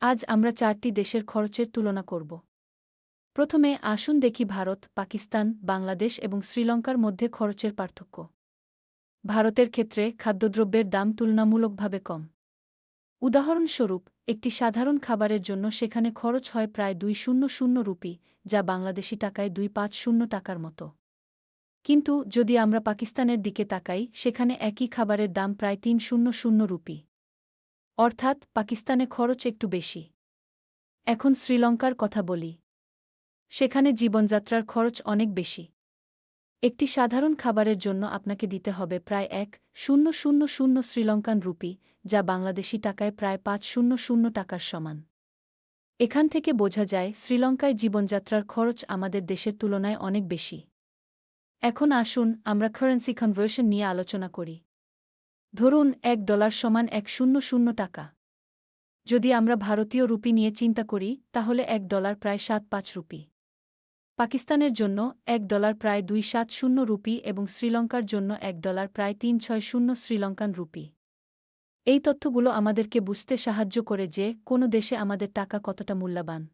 আজ আমরা চারটি দেশের খরচের তুলনা করব। প্রথমে আসুন দেখি ভারত, পাকিস্তান, বাংলাদেশ এবং শ্রীলঙ্কার মধ্যে খরচের পার্থক্য। ভারতের ক্ষেত্রে খাদ্যদ্রব্যের দাম তুলনামূলকভাবে কম। উদাহরণস্বরূপ, একটি সাধারণ খাবারের জন্য সেখানে খরচ হয় প্রায় দুই শূন্য শূন্য রুপি, যা বাংলাদেশি টাকায় দুই পাঁচ শূন্য টাকার মতো। কিন্তু যদি আমরা পাকিস্তানের দিকে তাকাই, সেখানে একই খাবারের দাম প্রায় তিন শূন্য শূন্য রুপি। অর্থাৎ পাকিস্তানে খরচ একটু বেশি। এখন শ্রীলঙ্কার কথা বলি। সেখানে জীবনযাত্রার খরচ অনেক বেশি। একটি সাধারণ খাবারের জন্য আপনাকে দিতে হবে প্রায় এক শূন্য শূন্য শূন্য শ্রীলঙ্কান রুপি, যা বাংলাদেশি টাকায় প্রায় পাঁচ শূন্য শূন্য টাকার সমান। এখান থেকে বোঝা যায় শ্রীলঙ্কায় জীবনযাত্রার খরচ আমাদের দেশের তুলনায় অনেক বেশি। এখন আসুন আমরা কারেন্সি কনভার্সন নিয়ে আলোচনা করি। ধরুন এক ডলার সমান এক শূন্য শূন্য টাকা। যদি আমরা ভারতীয় রুপি নিয়ে চিন্তা করি, তাহলে এক ডলার প্রায় সাত পাঁচ রুপি। পাকিস্তানের জন্য এক ডলার প্রায় দুই সাত শূন্য রুপি এবং শ্রীলঙ্কার জন্য এক ডলার প্রায় তিন ছয় শূন্য শ্রীলঙ্কান রুপি। এই তথ্যগুলো আমাদেরকে বুঝতে সাহায্য করে যে, কোনো দেশে আমাদের টাকা কতটা মূল্যবান।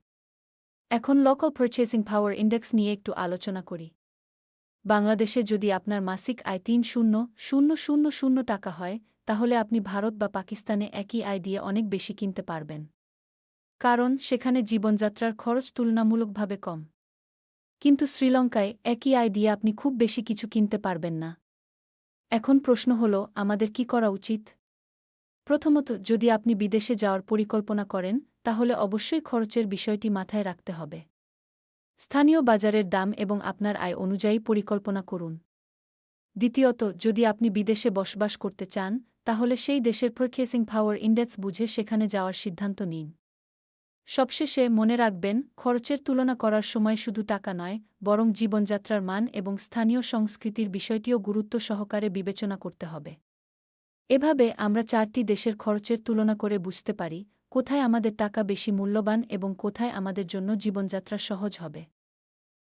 এখন লোকাল পারচেসিং পাওয়ার ইন্ডেক্স নিয়ে একটু আলোচনা করি। বাংলাদেশে যদি আপনার মাসিক আয় তিন শূন্য শূন্য শূন্য শূন্য টাকা হয়, তাহলে আপনি ভারত বা পাকিস্তানে একই আয় দিয়ে অনেক বেশি কিনতে পারবেন। কারণ সেখানে জীবনযাত্রার খরচ তুলনামূলকভাবে কম। কিন্তু শ্রীলঙ্কায় একই আয় দিয়ে আপনি খুব বেশি কিছু কিনতে পারবেন না। এখন প্রশ্ন হল, আমাদের কি করা উচিত? প্রথমত, যদি আপনি বিদেশে যাওয়ার পরিকল্পনা করেন, তাহলে অবশ্যই খরচের বিষয়টি মাথায় রাখতে হবে। স্থানীয় বাজারের দাম এবং আপনার আয় অনুযায়ী পরিকল্পনা করুন। দ্বিতীয়ত, যদি আপনি বিদেশে বসবাস করতে চান, তাহলে সেই দেশের পারচেসিং পাওয়ার ইন্ডেক্স বুঝে সেখানে যাওয়ার সিদ্ধান্ত নিন। সবশেষে মনে রাখবেন, খরচের তুলনা করার সময় শুধু টাকা নয়, বরং জীবনযাত্রার মান এবং স্থানীয় সংস্কৃতির বিষয়টিও গুরুত্ব সহকারে বিবেচনা করতে হবে। এভাবে আমরা চারটি দেশের খরচের তুলনা করে বুঝতে পারি কোথায় আমাদের টাকা বেশি মূল্যবান এবং কোথায় আমাদের জন্য জীবনযাত্রা সহজ হবে?